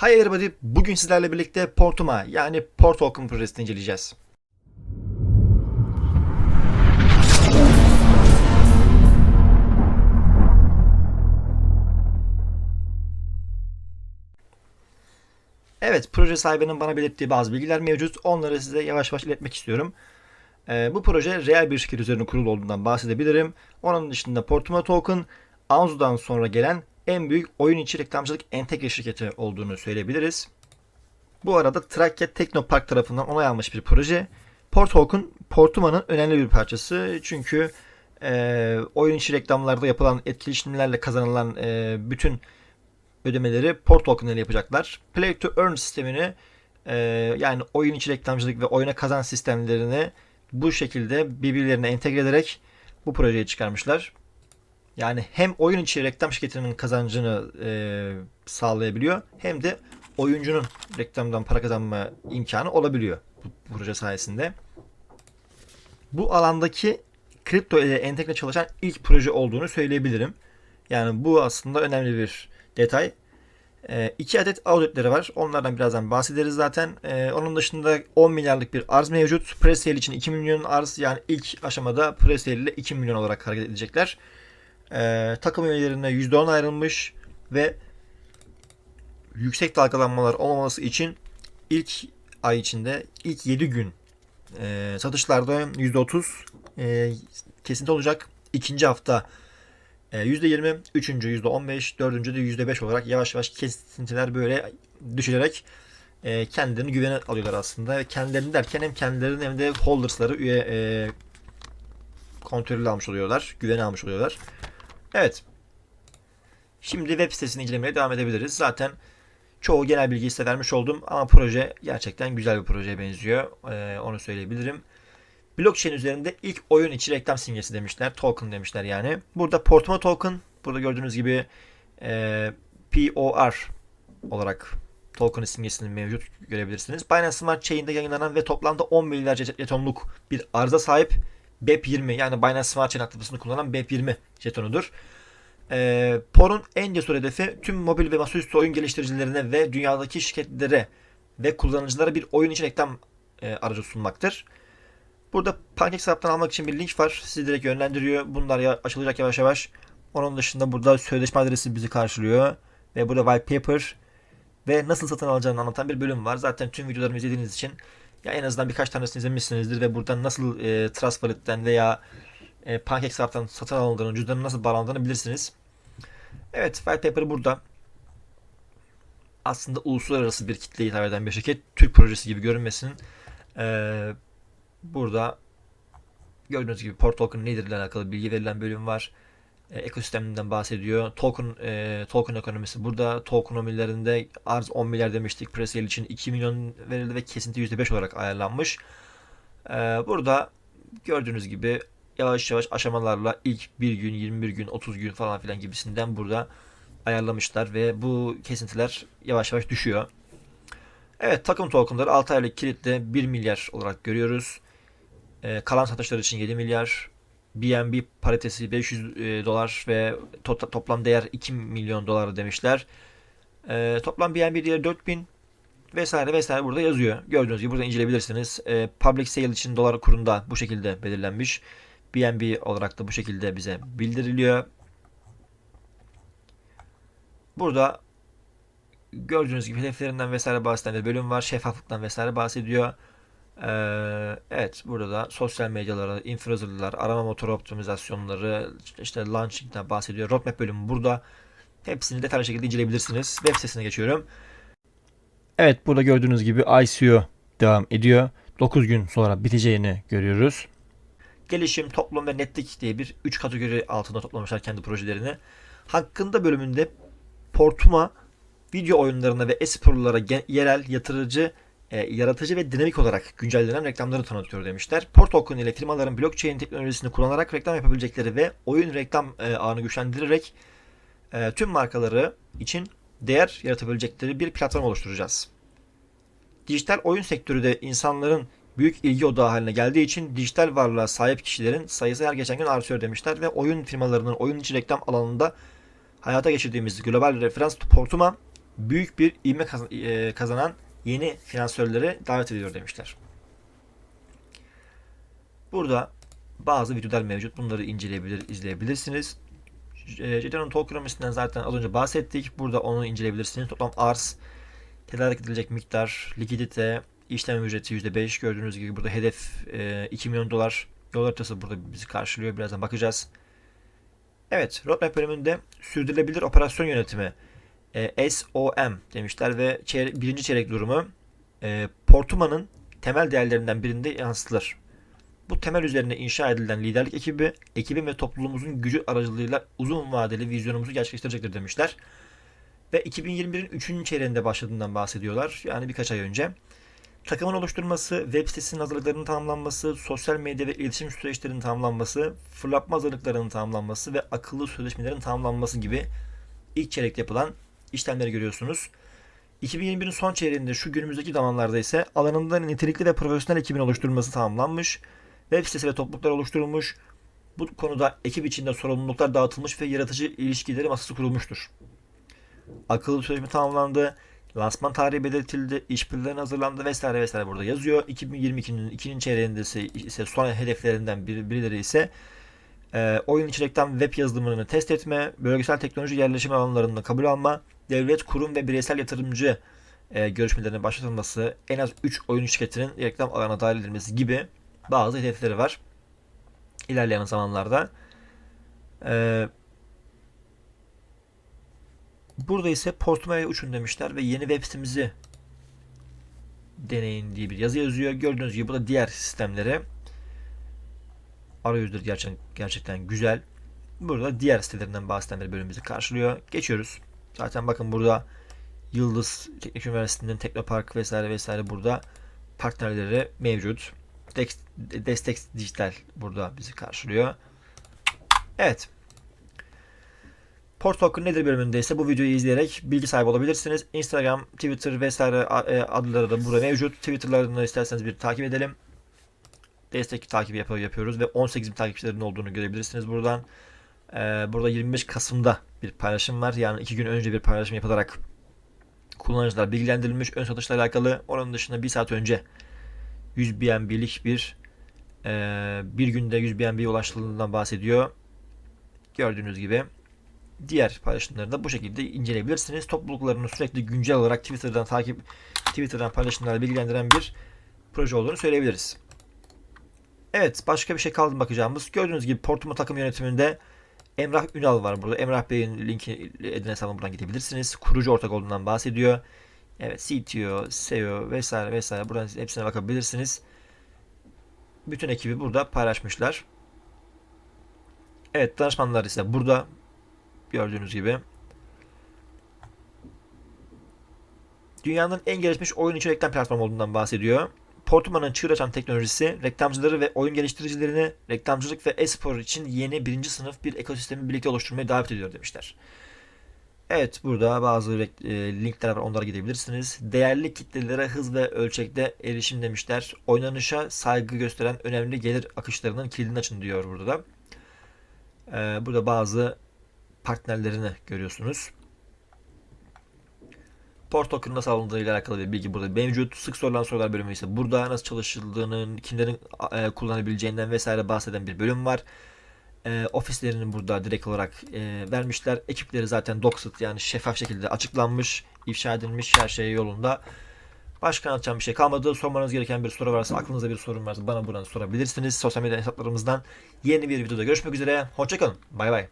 Hi everybody, bugün sizlerle birlikte Portuma yani Port Token projesini inceleyeceğiz. Evet, proje sahibinin bana belirttiği bazı bilgiler mevcut. Onları size yavaş yavaş iletmek istiyorum. Ee, bu proje reel bir şirket üzerine kurulu olduğundan bahsedebilirim. Onun dışında Portuma Token, Anzu'dan sonra gelen en büyük oyun içi reklamcılık entegre şirketi olduğunu söyleyebiliriz. Bu arada Trakya Teknopark tarafından onay almış bir proje. Port Portuma'nın önemli bir parçası. Çünkü e, oyun içi reklamlarda yapılan etkileşimlerle kazanılan e, bütün ödemeleri Port ile yapacaklar. Play to Earn sistemini e, yani oyun içi reklamcılık ve oyuna kazan sistemlerini bu şekilde birbirlerine entegre ederek bu projeyi çıkarmışlar. Yani hem oyun içi reklam şirketinin kazancını e, sağlayabiliyor hem de oyuncunun reklamdan para kazanma imkanı olabiliyor bu proje sayesinde. Bu alandaki kripto ile entegre çalışan ilk proje olduğunu söyleyebilirim. Yani bu aslında önemli bir detay. E, iki adet outletleri var. Onlardan birazdan bahsederiz zaten. E, onun dışında 10 milyarlık bir arz mevcut. Presale için 2 milyon arz yani ilk aşamada presale ile 2 milyon olarak hareket edecekler. E, takım üyelerine %10 ayrılmış ve yüksek dalgalanmalar olmaması için ilk ay içinde ilk 7 gün e, satışlarda %30 e, kesinti olacak. İkinci hafta e, %20, üçüncü %15, dördüncü de %5 olarak yavaş yavaş kesintiler böyle düşürerek e, kendilerini güvene alıyorlar aslında. Kendilerini derken hem kendilerini hem de holders'ları üye e, kontrolü almış oluyorlar. Güvene almış oluyorlar. Evet. Şimdi web sitesini incelemeye devam edebiliriz. Zaten çoğu genel bilgi size vermiş oldum ama proje gerçekten güzel bir projeye benziyor. Ee, onu söyleyebilirim. Blockchain üzerinde ilk oyun içi reklam simgesi demişler. Token demişler yani. Burada Portuma Token. Burada gördüğünüz gibi e, POR olarak token simgesinin mevcut görebilirsiniz. Binance Smart Chain'de yayınlanan ve toplamda 10 milyar jetonluk bir arıza sahip BEP20 yani Binance Smart Chain altyapısını kullanan BEP20 jetonudur. E, POR'un en cesur hedefi tüm mobil ve masaüstü oyun geliştiricilerine ve dünyadaki şirketlere ve kullanıcılara bir oyun için reklam e, aracı sunmaktır. Burada PancakeSwap'tan almak için bir link var. Sizi direkt yönlendiriyor. Bunlar ya, açılacak yavaş yavaş. Onun dışında burada sözleşme adresi bizi karşılıyor. Ve burada white paper ve nasıl satın alacağını anlatan bir bölüm var. Zaten tüm videolarımı izlediğiniz için ya en azından birkaç tanesini izlemişsinizdir ve buradan nasıl e, Trust Wallet'ten veya e, PancakeSwap'tan satın alındığını, cüzdanın nasıl bağlandığını bilirsiniz. Evet, white paper burada. Aslında uluslararası bir kitleye hitap eden bir şirket. Türk projesi gibi görünmesin. Ee, burada gördüğünüz gibi Port Token nedir ile alakalı bilgi verilen bölüm var. E, ekosisteminden bahsediyor. Token e, token ekonomisi burada. Tokenomilerinde arz 10 milyar demiştik. Presale için 2 milyon verildi ve kesinti %5 olarak ayarlanmış. E, burada gördüğünüz gibi yavaş yavaş aşamalarla ilk 1 gün, 21 gün, 30 gün falan filan gibisinden burada ayarlamışlar ve bu kesintiler yavaş yavaş düşüyor. Evet takım tokenları 6 aylık kilitle 1 milyar olarak görüyoruz. Ee, kalan satışlar için 7 milyar. BNB paritesi 500 e, dolar ve to- toplam değer 2 milyon dolar demişler. Ee, toplam BNB değeri 4000 vesaire vesaire burada yazıyor. Gördüğünüz gibi burada inceleyebilirsiniz. Ee, public sale için dolar kurunda bu şekilde belirlenmiş. BNB olarak da bu şekilde bize bildiriliyor. Burada gördüğünüz gibi hedeflerinden vesaire bahseden bir bölüm var. Şeffaflıktan vesaire bahsediyor. Ee, evet burada da sosyal medyaları, influencerlar, arama motoru optimizasyonları, işte launching'den bahsediyor. Roadmap bölümü burada. Hepsini detaylı şekilde inceleyebilirsiniz. Web sitesine geçiyorum. Evet burada gördüğünüz gibi ICO devam ediyor. 9 gün sonra biteceğini görüyoruz. Gelişim, toplum ve netlik diye bir 3 kategori altında toplamışlar kendi projelerini. Hakkında bölümünde Portuma video oyunlarına ve e-sporlara yerel, yatırıcı, e, yaratıcı ve dinamik olarak güncellenen reklamları tanıtıyor demişler. Port Token ile firmaların blockchain teknolojisini kullanarak reklam yapabilecekleri ve oyun reklam e, ağını güçlendirerek e, tüm markaları için değer yaratabilecekleri bir platform oluşturacağız. Dijital oyun sektörü de insanların büyük ilgi odağı haline geldiği için dijital varlığa sahip kişilerin sayısı her geçen gün artıyor demişler ve oyun firmalarının oyun içi reklam alanında hayata geçirdiğimiz global referans Portuma büyük bir ivme e, kazanan yeni finansörleri davet ediyor demişler. Burada bazı videolar mevcut. Bunları inceleyebilir, izleyebilirsiniz. E, Cedron'un tokenomisinden zaten az önce bahsettik. Burada onu inceleyebilirsiniz. Toplam arz, tedarik edilecek miktar, likidite, işlem ücreti %5. Gördüğünüz gibi burada hedef e, 2 milyon dolar. Yol haritası burada bizi karşılıyor. Birazdan bakacağız. Evet, roadmap bölümünde sürdürülebilir operasyon yönetimi e, SOM demişler ve çeyre- birinci çeyrek durumu e, Portuma'nın temel değerlerinden birinde yansıtılır. Bu temel üzerine inşa edilen liderlik ekibi, ekibin ve topluluğumuzun gücü aracılığıyla uzun vadeli vizyonumuzu gerçekleştirecektir demişler. Ve 2021'in 3. çeyreğinde başladığından bahsediyorlar. Yani birkaç ay önce. Takımın oluşturulması, web sitesinin hazırlıklarının tamamlanması, sosyal medya ve iletişim süreçlerinin tamamlanması, fırlatma hazırlıklarının tamamlanması ve akıllı sözleşmelerin tamamlanması gibi ilk çeyrekte yapılan işlemleri görüyorsunuz. 2021'in son çeyreğinde şu günümüzdeki zamanlarda ise alanında nitelikli ve profesyonel ekibin oluşturulması tamamlanmış. Web sitesi ve topluluklar oluşturulmuş. Bu konuda ekip içinde sorumluluklar dağıtılmış ve yaratıcı ilişkileri masası kurulmuştur. Akıllı sözleşme tamamlandı. Lansman tarihi belirtildi. işbirliklerine hazırlandı vesaire vesaire burada yazıyor. 2022'nin ikinci çeyreğinde ise, son hedeflerinden bir, birileri ise e, oyun içerikten web yazılımını test etme, bölgesel teknoloji yerleşim alanlarında kabul alma, devlet, kurum ve bireysel yatırımcı e, görüşmelerinin başlatılması, en az 3 oyun şirketinin reklam ağına dahil edilmesi gibi bazı hedefleri var. İlerleyen zamanlarda. E, burada ise Portma'ya uçun demişler ve yeni web sitemizi deneyin diye bir yazı yazıyor. Gördüğünüz gibi burada diğer sistemlere arayüzleri gerçekten, gerçekten güzel. Burada diğer sitelerinden bahseden bir bölüm bizi karşılıyor. Geçiyoruz. Zaten bakın burada Yıldız Teknik Üniversitesi'nin Teknopark vesaire vesaire burada partnerleri mevcut. Destek Dijital burada bizi karşılıyor. Evet. Port Token nedir bölümünde ise bu videoyu izleyerek bilgi sahibi olabilirsiniz. Instagram, Twitter vesaire e, adları da burada mevcut. Twitter'larını isterseniz bir takip edelim. Destek takibi yap- yapıyoruz ve 18 bin takipçilerin olduğunu görebilirsiniz buradan. Ee, burada 25 Kasım'da bir paylaşım var. Yani iki gün önce bir paylaşım yapılarak kullanıcılar bilgilendirilmiş ön satışla alakalı. Onun dışında bir saat önce 100 BNB'lik bir e, bir günde 100 BNB'ye ulaştığından bahsediyor. Gördüğünüz gibi diğer paylaşımları da bu şekilde inceleyebilirsiniz. Topluluklarını sürekli güncel olarak Twitter'dan takip Twitter'dan paylaşımlarla bilgilendiren bir proje olduğunu söyleyebiliriz. Evet başka bir şey kaldı mı bakacağımız. Gördüğünüz gibi Portuma takım yönetiminde Emrah Ünal var burada. Emrah Bey'in linki edin hesabına buradan gidebilirsiniz. Kurucu ortak olduğundan bahsediyor. Evet CTO, SEO vesaire vesaire buradan hepsine bakabilirsiniz. Bütün ekibi burada paylaşmışlar. Evet danışmanlar ise burada gördüğünüz gibi. Dünyanın en gelişmiş oyun içi reklam platformu olduğundan bahsediyor. Portuma'nın çığır açan teknolojisi reklamcıları ve oyun geliştiricilerini reklamcılık ve e-spor için yeni birinci sınıf bir ekosistemi birlikte oluşturmaya davet ediyor demişler. Evet burada bazı e, linkler var onlara gidebilirsiniz. Değerli kitlelere hız ve ölçekte erişim demişler. Oynanışa saygı gösteren önemli gelir akışlarının kilidini açın diyor burada da. Ee, burada bazı partnerlerini görüyorsunuz. Port token nasıl alındığı ile alakalı bir bilgi burada mevcut. Sık sorulan sorular bölümü ise burada nasıl çalışıldığının, kimlerin e, kullanabileceğinden vesaire bahseden bir bölüm var. E, ofislerini burada direkt olarak e, vermişler. Ekipleri zaten doxed yani şeffaf şekilde açıklanmış, ifşa edilmiş her şey yolunda. Başka anlatacağım bir şey kalmadı. Sormanız gereken bir soru varsa, aklınızda bir sorun varsa bana buradan sorabilirsiniz. Sosyal medya hesaplarımızdan yeni bir videoda görüşmek üzere. Hoşçakalın. Bay bay.